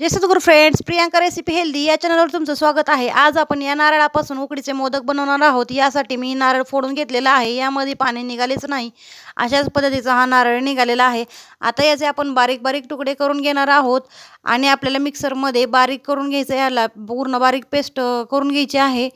जय सद्गुरू friends Priyanka recipe healthy या चॅनलवर तुमचं स्वागत आहे. आज आपण या नारळापासून उकडीचे मोदक बनवणार आहोत. यासाठी मी नारळ फोडून घेतलेला आहे. यामध्ये पाणी निघालेच नाही. अशाच पद्धतीचा हा नारळ निघालेला आहे. आता याचे आपण बारीक बारीक तुकडे करून घेणार आहोत. आणि आपल्याला मिक्सरमध्ये बारीक करून घ्यायचं याला पूर्ण बारीक पेस्ट करून घ्यायची आहे.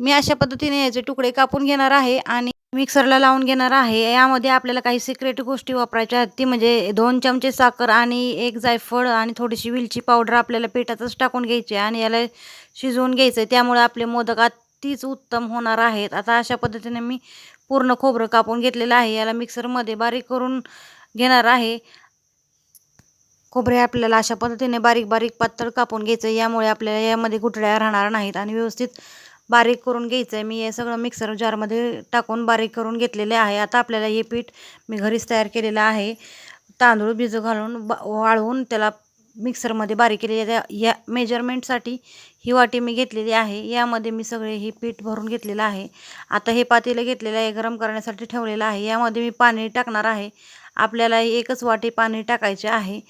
मी अशा पद्धतीने याचे तुकडे कापून घेणार आहे. आणि मिक्सरला लावून घेणार आहे. यामध्ये आपल्याला काही सिक्रेट गोष्टी वापरायच्या आहेत. ती म्हणजे दोन चमचे साखर आणि एक जायफळ आणि थोडीशी विलची पावडर आपल्याला पिठातच टाकून घ्यायची आहे आणि याला शिजवून घ्यायचं आहे त्यामुळे आपले मोदक अतिच उत्तम होणार आहेत. आता अशा पद्धतीने मी पूर्ण खोबरं कापून घेतलेलं आहे. याला मिक्सरमध्ये बारीक करून घेणार आहे. खोबरे आपल्याला अशा पद्धतीने बारीक बारीक पातळ कापून घ्यायचं यामुळे आपल्याला यामध्ये गुठळ्या राहणार नाहीत आणि व्यवस्थित बारीक करून घ्यायचं आहे मी हे सगळं मिक्सर जारमध्ये टाकून बारीक करून घेतलेले आहे. आता आपल्याला हे पीठ मी घरीच तयार केलेलं आहे. तांदूळ भिजू घालून वाळवून त्याला मिक्सरमध्ये बारीक केलेले या मेजरमेंटसाठी ही वाटी मी घेतलेली आहे. यामध्ये मी सगळे हे पीठ भरून घेतलेलं आहे. आता हे पातेलं घेतलेलं आहे. गरम करण्यासाठी ठेवलेलं आहे. यामध्ये मी पाणी टाकणार आहे. आपल्याला एकच वाटी पाणी टाकायचे आहे.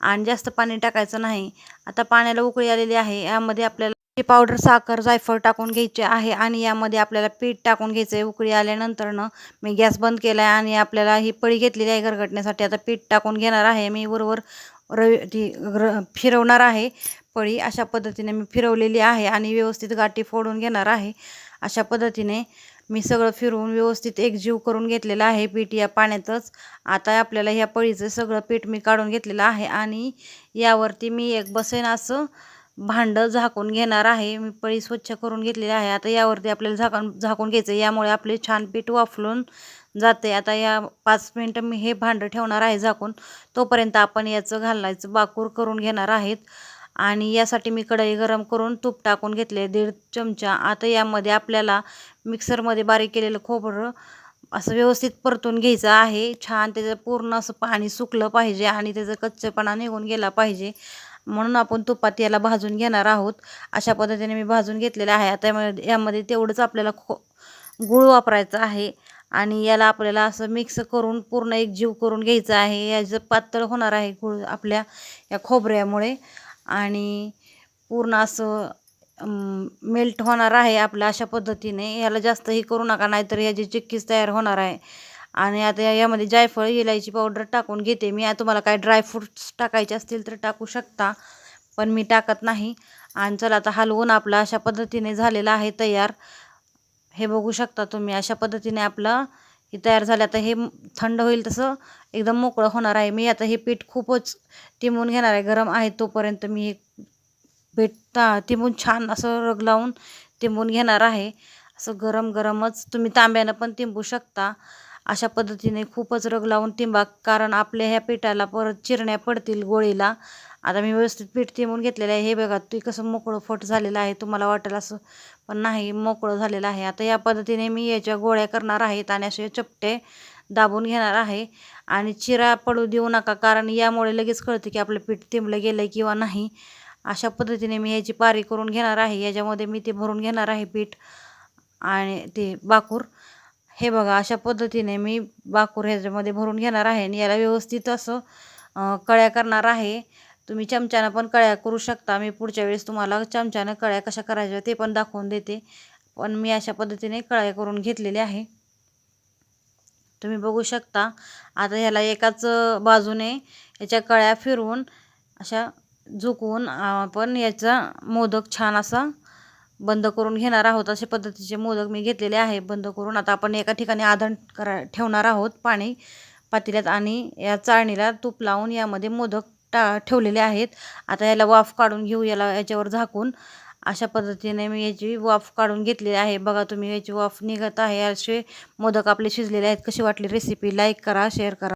आणि जास्त पाणी टाकायचं नाही. आता पाण्याला उकळी आलेली आहे. यामध्ये आपल्याला पावडर साखर जायफळ टाकून घ्यायचे आहे आणि यामध्ये आपल्याला पीठ टाकून घ्यायचं आहे. उकळी आल्यानंतरनं मी गॅस बंद केला आहे आणि आपल्याला ही पळी घेतलेली आहे गरगटण्यासाठी आता पीठ टाकून घेणार आहे. मी बरोबर रवी ती र फिरवणार आहे पळी. अशा पद्धतीने मी फिरवलेली आहे आणि व्यवस्थित गाठी फोडून घेणार आहे. अशा पद्धतीने मी सगळं फिरवून व्यवस्थित एकजीव करून घेतलेलं आहे. पीठ या पाण्यातच आता आपल्याला ह्या पळीचं सगळं पीठ मी काढून घेतलेलं आहे आणि यावरती मी एक बसेन असं भांडं झाकून घेणार आहे. मी पळी स्वच्छ करून घेतलेली आहे. आता यावरती आपल्याला झाकण झाकून घ्यायचं यामुळे आपले छान पीठ वाफलून जाते. आता या पाच मिनटं मी हे भांडं ठेवणार आहे झाकून. तोपर्यंत आपण याचं घालायचं बाकूर करून घेणार आहेत. आणि यासाठी मी कढई गरम करून तूप टाकून घेतले दीड चमचा. आता यामध्ये आपल्याला मिक्सरमध्ये बारीक केलेलं खोबरं असं व्यवस्थित परतून घ्यायचं आहे. छान त्याचं पूर्ण असं पाणी सुकलं पाहिजे आणि त्याचं कच्चेपणा निघून गेला पाहिजे. म्हणून आपण तुपात याला भाजून घेणार आहोत. अशा पद्धतीने मी भाजून घेतलेलं आहे. आता यामध्ये तेवढंच आपल्याला खो गूळ वापरायचा आहे. आणि याला आपल्याला असं मिक्स करून पूर्ण एक जीव करून घ्यायचं आहे. याचं पातळ होणार आहे गुळ आपल्या या खोबऱ्यामुळे. आणि पूर्ण असं मेल्ट होणार आहे आपल्या अशा पद्धतीने. याला जास्तही करू नका नाहीतर याची चिक्कीच तयार होणार आहे. आणि आता यामध्ये जायफळ इलायची पावडर टाकून घेते मी. तुम्हाला काय ड्रायफ्रूट्स टाकायचे असतील तर टाकू शकता पण मी टाकत नाही. आणि चला आता हलवून आपला अशा पद्धतीने झालेला आहे तयार. हे बघू शकता तुम्ही अशा पद्धतीने आपलं हे तयार झालं. आता हे थंड होईल तसं एकदम मोकळं होणार आहे. मी आता हे पीठ खूपच टिमून घेणार आहे. गरम आहे तोपर्यंत मी हे पीठ ता तिमून छान असं रग लावून तिंबून घेणार आहे. असं गरम गरमच तुम्ही तांब्यानं पण तिंबू शकता. अशा पद्धतीने खूपच रग लावून तिंबा कारण आपल्या ह्या पिठाला परत चिरण्या पडतील गोळीला. आता मी व्यवस्थित पीठ तिंबून घेतलेलं आहे. हे बघा ते कसं मोकळं फट झालेलं आहे. तुम्हाला वाटेल असं पण नाही मोकळं झालेलं आहे. आता या पद्धतीने मी याच्या गोळ्या करणार आहेत आणि असे चपटे दाबून घेणार आहे. आणि चिरा पडू देऊ नका कारण यामुळे लगेच कळतं की आपलं पीठ तिंबलं गेलं आहे किंवा नाही. अशा पद्धतीने मी याची पारी करून घेणार आहे. याच्यामध्ये मी ते भरून घेणार आहे पीठ आणि ते बाकूर. हे बघा अशा पद्धतीने मी बाकूर ह्याच्यामध्ये भरून घेणार आहे आणि याला व्यवस्थित असं कळ्या करणार आहे. तुम्ही चमच्यानं पण कळ्या करू शकता. मी पुढच्या वेळेस तुम्हाला चमच्यानं कळ्या कशा करायच्या ते पण दाखवून देते. पण मी अशा पद्धतीने कळ्या करून घेतलेल्या आहे. तुम्ही बघू शकता. आता ह्याला एकाच बाजूने याच्या कळ्या फिरवून अशा झुकवून आपण याचा मोदक छान असा बंद करून घेणार आहोत असे पद्धतीचे मोदक मी घेतलेले आहे. बंद करून आता आपण एका ठिकाणी आधण करा ठेवणार आहोत पाणी पातेल्यात आणि या चाळणीला तूप लावून यामध्ये मोदक टा ठेवलेले आहेत. आता याला वाफ काढून घेऊ याला याच्यावर झाकून. अशा पद्धतीने मी याची वाफ काढून घेतलेली आहे. बघा तुम्ही याची वाफ निघत आहे. असे मोदक आपले शिजलेले आहेत. कशी वाटली रेसिपी लाईक करा शेअर करा.